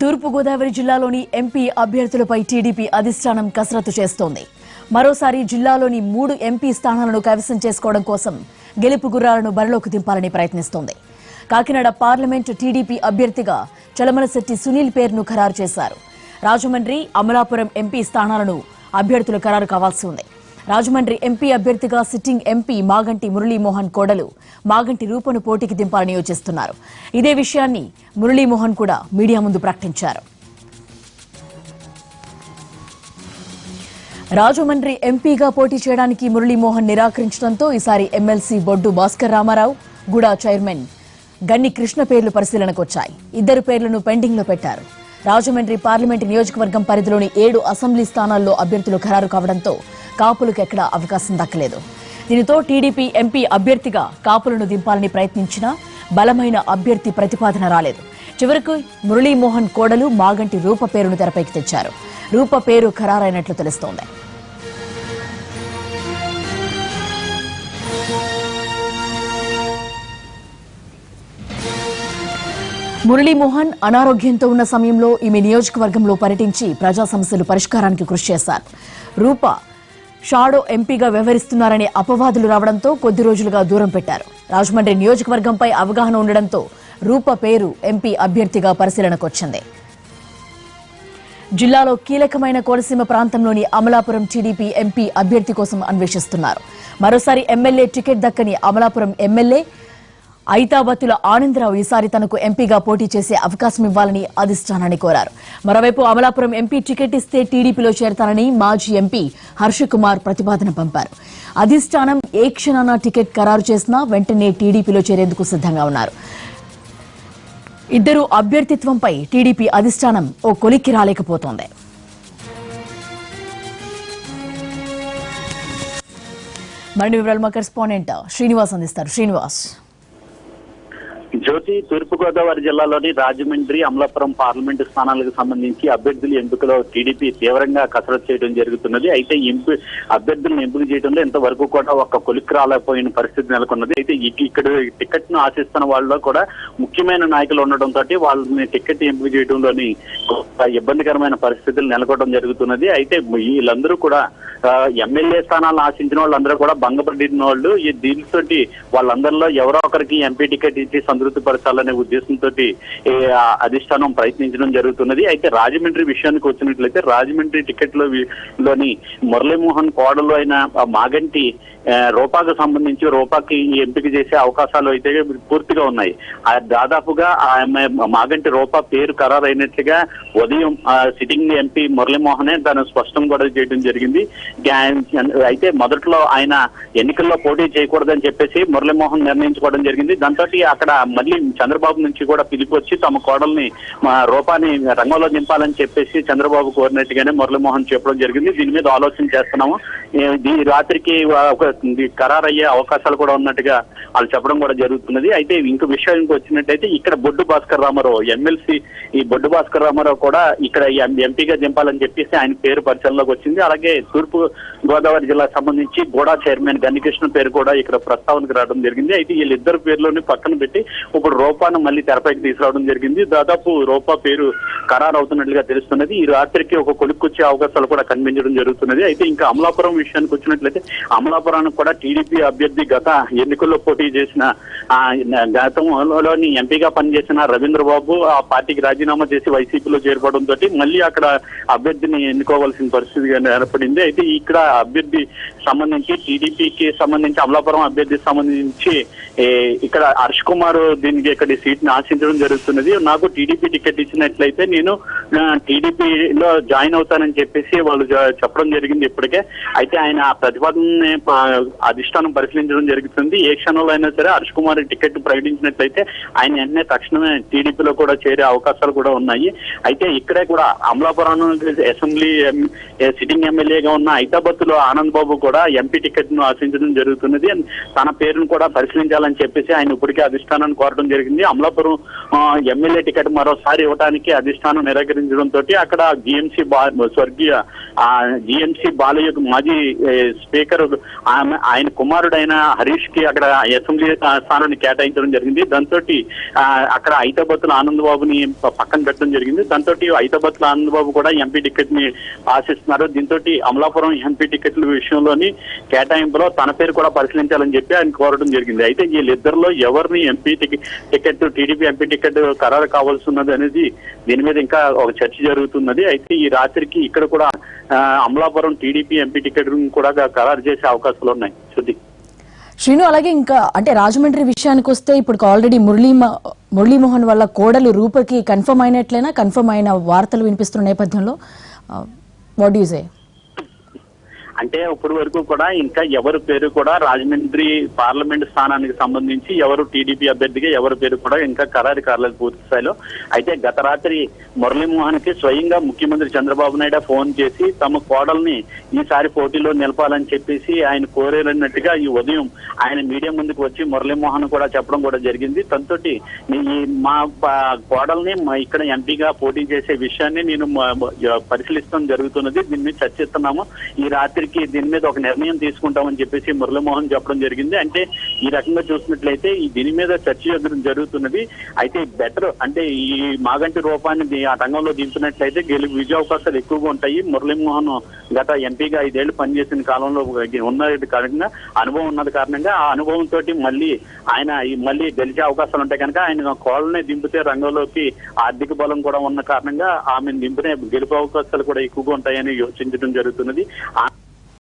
తూర్పుగోదావరి జిల్లాలోని MP అభ్యర్థులపై TDP అధిష్టానం కసరత్తు చేస్తోంది. మరోసారి జిల్లాలోని మూడు ఎంపీ స్థానాలను కైవసం చేసుకోవడం కోసం గెలుపు గుర్రాలను బరిలోకి దింపాలని ప్రయత్నిస్తోంది. కాకినాడ పార్లమెంటు టీడీపీ అభ్యర్థిగా చలమలశెట్టి సునీల్ పేరును ఖరారు చేశారు. రాజమండ్రి అమలాపురం ఎంపీ స్థానాలను అభ్యర్థులు ఖరారు కావాల్సి ఉంది. రాజమండ్రి ఎంపీ అభ్యర్థిగా సిట్టింగ్ ఎంపీ మాగంటి మురళీమోహన్ కోడలు మాగంటి రూపను పోటీకి దింపాలని యోచిస్తున్నారు. ఇదే విషయాన్ని మురళీమోహన్ కూడా మీడియా ముందు ప్రకటించారు. రాజమండ్రి ఎంపీగా పోటీ చేయడానికి మురళీమోహన్ నిరాకరించడంతో ఈసారి ఎమ్మెల్సీ బొడ్డు భాస్కర్ రామారావు గుడా చైర్మన్ గన్ని కృష్ణ పేర్లు పరిశీలనకు వచ్చాయి. ఇద్దరు పేర్లను పెండింగ్లో పెట్టారు. రాజమండ్రి పార్లమెంటు నియోజకవర్గం పరిధిలోని ఏడు అసెంబ్లీ స్థానాల్లో అభ్యర్థులు ఖరారు కావడంతో కాపులకు ఎక్కడ అవకాశం దక్కలేదు. దీనితో టీడీపీ ఎంపీ అభ్యర్థిగా కాపులను దింపాలని ప్రయత్నించినా బలమైన అభ్యర్థి ప్రతిపాదన రాలేదు. చివరకు మురళీమోహన్ కోడలు మాగంటి రూప పేరును తెరపైకి తెచ్చారు. రూప పేరు ఖరారైనట్లు తెలుస్తోంది. మురళీమోహన్ అనారోగ్యంతో ఉన్న సమయంలో ఈమె నియోజకవర్గంలో పర్యటించి ప్రజా సమస్యలు పరిష్కారానికి కృషి చేశారు. రూప షాడో ఎంపీగా వ్యవహరిస్తున్నారనే అపవాదులు రావడంతో కొద్ది రోజులుగా దూరం పెట్టారు. రాజమండ్రి నియోజకవర్గంపై అవగాహన ఉండడంతో రూప పేరు ఎంపీ అభ్యర్థిగా పరిశీలనకొచ్చింది. జిల్లాలో కీలకమైన కోనసీమ ప్రాంతంలోని అమలాపురం టీడీపీ ఎంపీ అభ్యర్థి కోసం అన్వేషిస్తున్నారు. మరోసారి ఎమ్మెల్యే టికెట్ దక్కని అమలాపురం ఎమ్మెల్యే ఐతాబత్తుల ఆనందరావు ఈసారి తనకు ఎంపీగా పోటీ చేసే అవకాశం ఇవ్వాలని అధిష్టానాన్ని కోరారు. మరోవైపు అమలాపురం ఎంపీ టికెట్ ఇస్తే టీడీపీలో చేరతానని మాజీ ఎంపీ హర్షకుమార్ ప్రతిపాదన పంపారు. అధిష్టానం ఏ క్షణాన టికెట్ ఖరారు చేసినా వెంటనే టీడీపీలో చేరేందుకు సిద్ధంగా ఉన్నారు. ఇద్దరు అభ్యర్థిత్వంపై టీడీపీ అధిష్టానం ఓ కొలిక్కి రాలేకపోతోంది. మరిన్ని వివరాలు మా కరెస్పాండెంట్ శ్రీనివాస్ అందిస్తారు. శ్రీనివాస్. జ్యోతి తూర్పుగోదావరి జిల్లాలోని రాజమండ్రి అమలాపురం పార్లమెంటు స్థానాలకు సంబంధించి అభ్యర్థుల ఎంపికలో టీడీపీ తీవ్రంగా కసరత్తు చేయడం జరుగుతున్నది. అయితే ఎంపి అభ్యర్థులను ఎంపిక చేయడంలో ఇంతవరకు కూడా ఒక కొలిక్ రాలేకపోయిన పరిస్థితి నెలకొన్నది. అయితే ఇక్కడ టికెట్ను ఆశిస్తున్న వాళ్ళలో కూడా ముఖ్యమైన నాయకులు ఉండడంతో వాళ్ళని టికెట్ ఎంపిక చేయడంలోని ఇబ్బందికరమైన పరిస్థితులు నెలకొనడం జరుగుతున్నది. అయితే వీళ్ళందరూ కూడా ఎమ్మెల్యే స్థానాలను ఆశించిన వాళ్ళందరూ కూడా భంగపడిన వాళ్ళు ఈ దీనితోటి వాళ్ళందరిలో ఎవరో ఒకరికి ఎంపీ టికెట్ ఇచ్చి సంతృప్తి పరచాలనే ఉద్దేశంతో అధిష్టానం ప్రయత్నించడం జరుగుతున్నది. అయితే రాజమండ్రి విషయానికి వచ్చినట్లయితే రాజమండ్రి టికెట్లో లోని మురళీమోహన్ కోడలు అయిన ఆ మాగంటి రూపాకు సంబంధించి రూపాకి ఎంపిక చేసే అవకాశాలు అయితే పూర్తిగా ఉన్నాయి. ఆ దాదాపుగా ఆమె మాగంటి రూపా పేరు ఖరారైనట్లుగా ఉదయం ఆ, సిట్టింగ్ ఎంపీ మురళీమోహనే తను స్పష్టం కూడా చేయడం జరిగింది. అయితే మొదట్లో ఆయన ఎన్నికల్లో పోటీ చేయకూడదని చెప్పేసి మురళీమోహన్ నిర్ణయించుకోవడం జరిగింది. దాంతో అక్కడ మళ్ళీ చంద్రబాబు నుంచి కూడా పిలిపి వచ్చి తమ కోడల్ని రూపాన్ని రంగంలో నింపాలని చెప్పేసి చంద్రబాబు కోరినట్టుగానే మురళీమోహన్ చెప్పడం జరిగింది. దీని మీద ఆలోచన చేస్తున్నాము. ఈ రాత్రికి ఒక ఖరారయ్యే అవకాశాలు కూడా ఉన్నట్టుగా వాళ్ళు చెప్పడం కూడా జరుగుతున్నది. అయితే ఇంకో విషయానికి వచ్చినట్టయితే ఇక్కడ బొడ్డు భాస్కర్ రామారావు ఎమ్మెల్సీ ఈ బొడ్డు భాస్కర్ రామారావు కూడా ఇక్కడ ఎంపీగా దింపాలని చెప్పేసి ఆయన పేరు పరిచయంలోకి వచ్చింది. అలాగే తూర్పు గోదావరి జిల్లాకు సంబంధించి గోడా చైర్మన్ గన్నికృష్ణ పేరు కూడా ఇక్కడ ప్రస్తావనకు రావడం జరిగింది. అయితే వీళ్ళిద్దరు పేర్లోని పక్కన పెట్టి ఇప్పుడు రూపాను మళ్ళీ తెరపైకి తీసుకురావడం జరిగింది. దాదాపు రూపా పేరు ఖరారు అవుతున్నట్లుగా తెలుస్తున్నది. ఈ రాత్రికి ఒక కొలుక్కొచ్చే అవకాశాలు కూడా కనిపించడం జరుగుతున్నది. అయితే ఇంకా అమలాపురం విషయానికి వచ్చినట్లయితే అమలాపురం అమలాపురానికి కూడా టీడీపీ అభ్యర్థి గత ఎన్నికల్లో పోటీ చేసిన గతంలోని ఎంపీగా పనిచేసిన రవీంద్రబాబు ఆ పార్టీకి రాజీనామా చేసి వైసీపీలో చేరుకోవడంతో మళ్ళీ అక్కడ అభ్యర్థిని ఎన్నుకోవాల్సిన పరిస్థితి ఏర్పడింది. అయితే ఇక్కడ అభ్యర్థి సంబంధించి టీడీపీకి సంబంధించి అమలాపురం అభ్యర్థికి సంబంధించి ఇక్కడ హర్ష్ కుమార్ దీనికి ఇక్కడ సీట్ని ఆశించడం జరుగుతున్నది. నాకు టీడీపీ టికెట్ ఇచ్చినట్లయితే నేను టీడీపీలో జాయిన్ అవుతానని చెప్పేసి వాళ్ళు చెప్పడం జరిగింది ఇప్పటికే. అయితే ఆయన ఆ అధిష్టానం పరిశీలించడం జరుగుతుంది. ఏ క్షణంలో అయినా సరే హర్ష్ కుమార్ టికెట్ ప్రకటించినట్లయితే ఆయన వెంటనే తక్షణమే టీడీపీలో కూడా చేరే అవకాశాలు కూడా ఉన్నాయి. అయితే ఇక్కడే కూడా అమలాపురం అసెంబ్లీ సిట్టింగ్ ఎమ్మెల్యేగా ఉన్న ఐతాబత్తులో ఆనంద్ బాబు కూడా ఎంపీ టికెట్ను ఆశించడం జరుగుతున్నది. తన పేరును కూడా పరిశీలించాలని చెప్పేసి ఆయన ఇప్పటికే అధిష్టానాన్ని కోరడం జరిగింది. అమలాపురం ఎమ్మెల్యే టికెట్ మరోసారి ఇవ్వడానికి అధిష్టానం నిరాకరించడంతో అక్కడ జిఎంసీ స్వర్గీయ జిఎంసీ బాలయ్య మాజీ స్పీకర్ ఆమె ఆయన కుమారుడైన హరీష్కి అక్కడ అసెంబ్లీ స్థానాన్ని కేటాయించడం జరిగింది. దాంతో అక్కడ ఐతాబత్తుల ఆనందబాబుని పక్కన పెట్టడం జరిగింది. దాంతో ఐతాబత్తుల ఆనందబాబు కూడా ఎంపీ టికెట్ని ఆశిస్తున్నారు. దీంతో అమలాపురం ఎంపీ టికెట్ల విషయంలోని కేటాయింపులో తన పేరు కూడా పరిశీలించాలని చెప్పి ఆయన కోరడం జరిగింది. అయితే వీళ్ళిద్దరిలో ఎవరిని MP ticket TDP MP ticket ఖరారు కావాల్సి ఉన్నది అనేది దీని మీద ఇంకా ఒక చర్చ జరుగుతున్నది. అయితే ఈ రాత్రికి ఇక్కడ కూడా అమలాపురం టీడీపీ ఎంపీ టికెట్ కూడా ఖరారు చేసే అవకాశాలు ఉన్నాయి శుద్ధి. శ్రీను అలాగే ఇంకా అంటే రాజమండ్రి విషయానికి వస్తే ఇప్పుడు ఆల్రెడీ మురళీ మురళీమోహన్ వల్ల కోడలు రూపకి కన్ఫర్మ్ అయినట్లయినా కన్ఫర్మ్ అయిన వార్తలు వినిపిస్తున్న నేపథ్యంలో వాట్ యూజే అంటే ఇప్పటి వరకు కూడా ఇంకా ఎవరి పేరు కూడా రాజమండ్రి పార్లమెంట్ స్థానానికి సంబంధించి ఎవరు టీడీపీ అభ్యర్థిగా ఎవరి పేరు కూడా ఇంకా ఖరారు కాలేదు పూర్తి స్థాయిలో. అయితే గత రాత్రి మురళీమోహన్కి స్వయంగా ముఖ్యమంత్రి చంద్రబాబు నాయుడు ఫోన్ చేసి తమ కోడల్ని ఈసారి పోటీలో నిలపాలని చెప్పేసి ఆయన కోరేరన్నట్టుగా ఈ ఉదయం ఆయన మీడియా ముందుకు వచ్చి మురళీమోహన్ కూడా చెప్పడం కూడా జరిగింది. తనతోటి మా కోడల్ని మా ఇక్కడ ఎంపీగా పోటీ చేసే విషయాన్ని నేను పరిశీలిస్తాం జరుగుతున్నది. దీన్ని చర్చిస్తున్నాము. ఈ రాత్రి రాత్రికి దీని మీద ఒక నిర్ణయం తీసుకుంటామని చెప్పేసి మురళీమోహన్ చెప్పడం జరిగింది. అంటే ఈ రకంగా చూసినట్లయితే ఈ దీని మీద చర్చ జరుగుతున్నది. అయితే బెటర్ అంటే ఈ మాగంటి రూపాన్ని ఆ రంగంలో దింపినట్లయితే గెలు విజయ అవకాశాలు ఎక్కువగా ఉంటాయి. మురళీమోహన్ గత ఎంపీగా ఐదేళ్ళు పనిచేసిన కాలంలో ఉన్నది కారణంగా అనుభవం ఉన్నది కారణంగా ఆ అనుభవంతో మళ్ళీ ఆయన మళ్ళీ గెలిచే అవకాశాలు ఉంటాయి కనుక ఆయన కోళ్ళని దింపితే రంగంలోకి ఆర్థిక బలం కూడా ఉన్న కారణంగా ఆమెను దింపిన గెలుపు అవకాశాలు కూడా ఎక్కువగా ఉంటాయని యోచించడం జరుగుతున్నది. ఆ